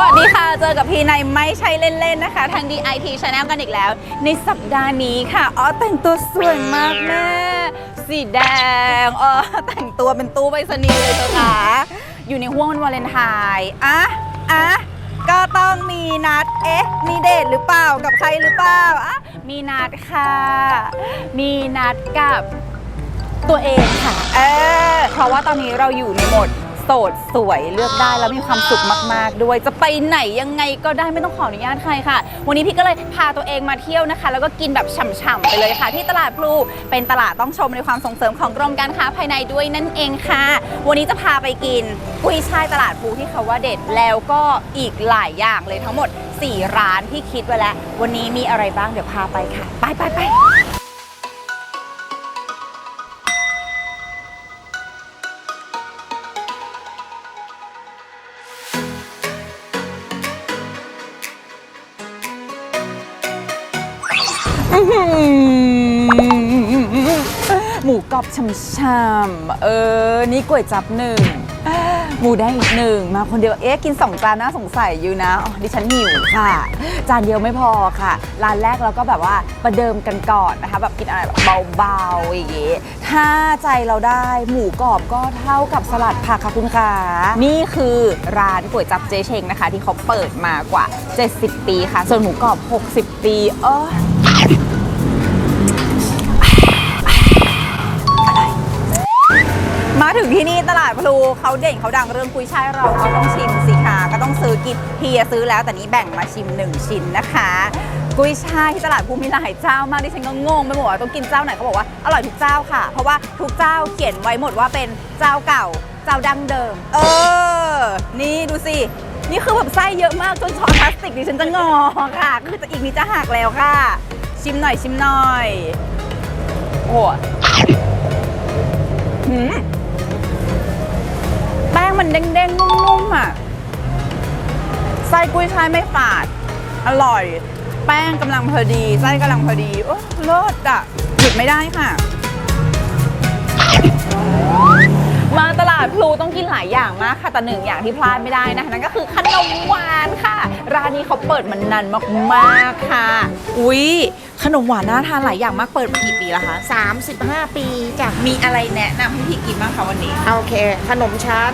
วัสดีค่ะ เจอกับพี่ในไม่ใช่เล่น ๆ นะคะ ทาง DIT Channel กันอีกแล้ว ในสัปดาห์นี้ค่ะ อ๋อ แต่งตัวสวยมากแม่ สีแดง อ๋อ แต่งตัวเป็นตู้ไปรษณีย์เลยเธอค่ะ อยู่ในห่วงวันวาเลนไทน์อะอะก็ต้องมีนัด เอ๊ะ มีเดทหรือเปล่า กับใครหรือเปล่าอะมีนัดค่ะ มีนัดกับตัวเองค่ะ เออ เพราะว่าตอนนี้เราอยู่ในโหมด สดสวยเลือกได้แล้วมีความสุขมาก ๆ ด้วย จะไปไหนยังไงก็ได้ไม่ต้องขออนุญาตใครค่ะ วันนี้พี่ก็เลยพาตัวเองมาเที่ยวนะคะ แล้วก็กินแบบฉ่ำๆไปเลยค่ะ ที่ตลาดพลูเป็นตลาดต้องชมในความส่งเสริมของกรมการค้าภายในด้วยนั่นเองค่ะ วันนี้จะพาไปกินกุ้ยช่ายตลาดพลูที่เขาว่าเด็ดแล้วก็อีกหลายอย่างเลยทั้งหมด 4 ร้านที่คิดไว้แล้ว วันนี้มีอะไรบ้างเดี๋ยวพาไปค่ะ ไปไปไป หมูกรอบช่ำๆเออ นี่ก๋วยจับหนึ่ง หมูแดงอีกหนึ่ง มาคนเดียว เอ๊ะ กินสองจานน่าสงสัยอยู่นะอ๋อดิฉันหิวค่ะ จานเดียวไม่พอค่ะ ร้านแรกเราก็แบบว่าประเดิมกันก่อนนะคะ แบบกินอะไรแบบเบาๆอย่างงี้ถ้าใจเราได้หมูกรอบก็เท่ากับสลัดผักค่ะคุณคะนี่คือร้านก๋วยจับเจเชงนะคะ ที่เขาเปิดมากว่า 70 ปีค่ะ ส่วนหมูกรอบ 60 ปีเออ มาถึงที่นี่ตลาดพลูเขาเด่นเขาดังเรื่องกุยช่ายเราก็ต้องชิมสิคะก็ต้องซื้อกินเฮียซื้อแล้วแต่นี้แบ่งมาชิม 1 ชิ้นนะคะ กุยช่ายที่ตลาดพลูมีหลายเจ้ามากดิฉันก็งงไปหมดว่าต้องกินเจ้าไหนเขาบอกว่าอร่อยทุกเจ้าค่ะ เพราะว่าทุกเจ้าเขียนไว้หมดว่าเป็นเจ้าเก่าเจ้าดั้งเดิม เออ นี่ดูสินี่คือแบบไส้เยอะมากจนช้อนพลาสติกดิฉันจะงอค่ะ คือจะอีกนิดจะหักแล้วค่ะ ชิมหน่อยชิมหน่อยโอ้โหหืม มันเด้งๆ นุ่มๆอะไส้กุ้ยช่ายไม่ฝาด อร่อย แป้งกำลังพอดีไส้กำลังพอดี โอ้เลิศอะ หยุดไม่ได้ค่ะ มาตลาดพลูต้องกินหลายอย่างมากค่ะ แต่หนึ่งอย่างที่พลาดไม่ได้นะคะนั่นก็คือขนมหวานค่ะ ร้านนี้เขาเปิดมานานมากๆค่ะ อุ๊ย ขนมหวานน่าทานหลายอย่างมากเปิดมากี่ปีแล้วคะ 35 ปีจ้ะมีอะไรแนะนำให้พี่กินบ้างคะวันนี้ โอเค ขนมชั้น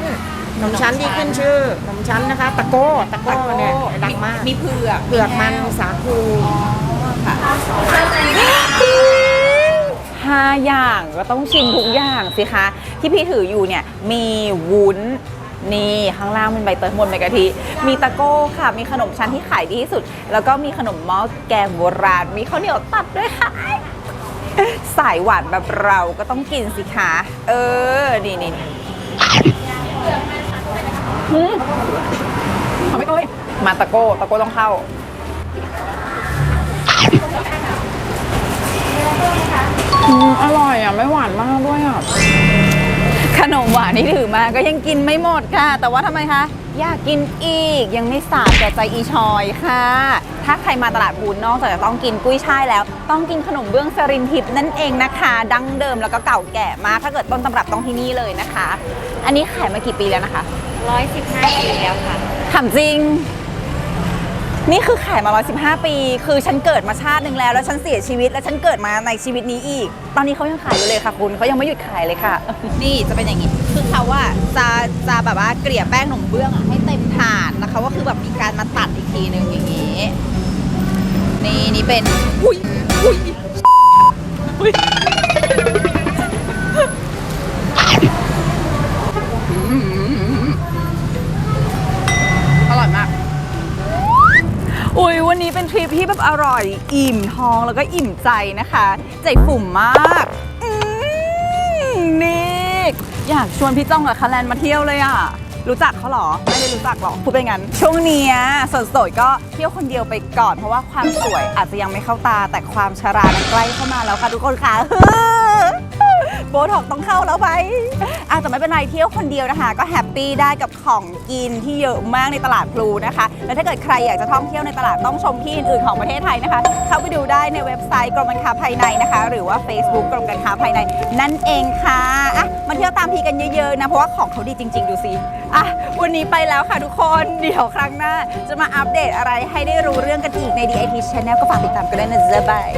ขนมชั้นที่ขึ้นชื่อขนมชั้นนะคะ ตะโก้ตะโก้เนี่ยดังมากมีเผือกเผือกมันแห้วสาคูค่ะห้าอย่างก็ต้องชิมทุกอย่างสิคะ ที่พี่ถืออยู่เนี่ยมีวุ้น นี่ข้างล่างเป็นใบเตยข้างบนเป็นกะทิ มีตะโก้ค่ะ มีขนมชั้นที่ขายดีที่สุด แล้วก็มีขนมหม้อแกงโบราณ มีข้าวเหนียวตัดด้วยค่ะ สายหวานแบบเราก็ต้องกินสิคะเออ นี่นี่หืมเอาไม่เอ้ยมาตะโก้ ตะโก้ต้องเข้าอืมอร่อยอะ ไม่หวานมากด้วยอะ ขนมหวานที่ถือมาก็ยังกินไม่หมดค่ะ แต่ว่าทำไมคะ อยากกินอีกยังไม่สาดแก่ใจอีชอยค่ะ ถ้าใครมาตลาดบูนนอกจากจะต้องกินกุ้ยช่ายแล้ว ต้องกินขนมเบื้องสรินทิพย์นั่นเองนะคะ ดั้งเดิมแล้วก็เก่าแก่มากถ้าเกิดต้นตำรับต้องที่นี่เลยนะคะ อันนี้ขายมากี่ปีแล้วนะคะ 115ปีแล้วค่ะถามจริง นี่คือขายมา 115 ปี คือฉันเกิดมาชาติหนึ่งแล้ว แล้วฉันเสียชีวิต แล้วฉันเกิดมาในชีวิตนี้อีก ตอนนี้เขายังขายอยู่เลยค่ะคุณเขายังไม่หยุดขายเลยค่ะ นี่จะเป็นอย่างนี้ คือเขาว่าจะจะแบบว่าเกลี่ยแป้งขนมเบื้องอะให้เต็มถาด แล้วเขาก็คือแบบมีการมาตัดอีกทีหนึ่งอย่างนี้ นี่นี่เป็น อุ้ยอุ้ยอุ้ย ริปที่แบบอร่อย อิ่มท้องแล้วก็อิ่มใจนะคะ ใจฝุ่มมากอืมนี่อยากชวนพี่จ้องกับคาแลนมาเที่ยวเลยอะรู้จักเขาเหรอ ไม่ได้รู้จักหรอกพูดไปงั้น ช่วงนี้ยสดๆก็เที่ยวคนเดียวไปก่อนเพราะว่าความสวยอาจจะยังไม่เข้าตาแต่ความชรานใกล้เข้ามาแล้วค่ะทุกคนค่ะ โบท็อกต้องเข้าแล้วไปอาแต่ไม่เป็นไรเที่ยวคนเดียวนะคะ ก็แฮปปี้ได้กับของกินที่เยอะมากในตลาดพลูนะคะ แล้วถ้าเกิดใครอยากจะท่องเที่ยวในตลาดต้องชมที่อื่นๆของประเทศไทยนะคะ เข้าไปดูได้ในเว็บไซต์กรมการค้าภายในนะคะ หรือว่า Facebook กรมการค้าภายใน นั่นเองค่ะอะมาเที่ยวตามพีกันเยอะๆนะเพราะว่าของเขาดีจริง ๆ ดูสิอะวันนี้ไปแล้วค่ะทุกคนเดี๋ยวครั้งหน้า จะมาอัปเดตอะไรให้ได้รู้เรื่องกันอีกใน DIT Channel ก็ฝากติดตามกันด้วยนะจ๊ะบาย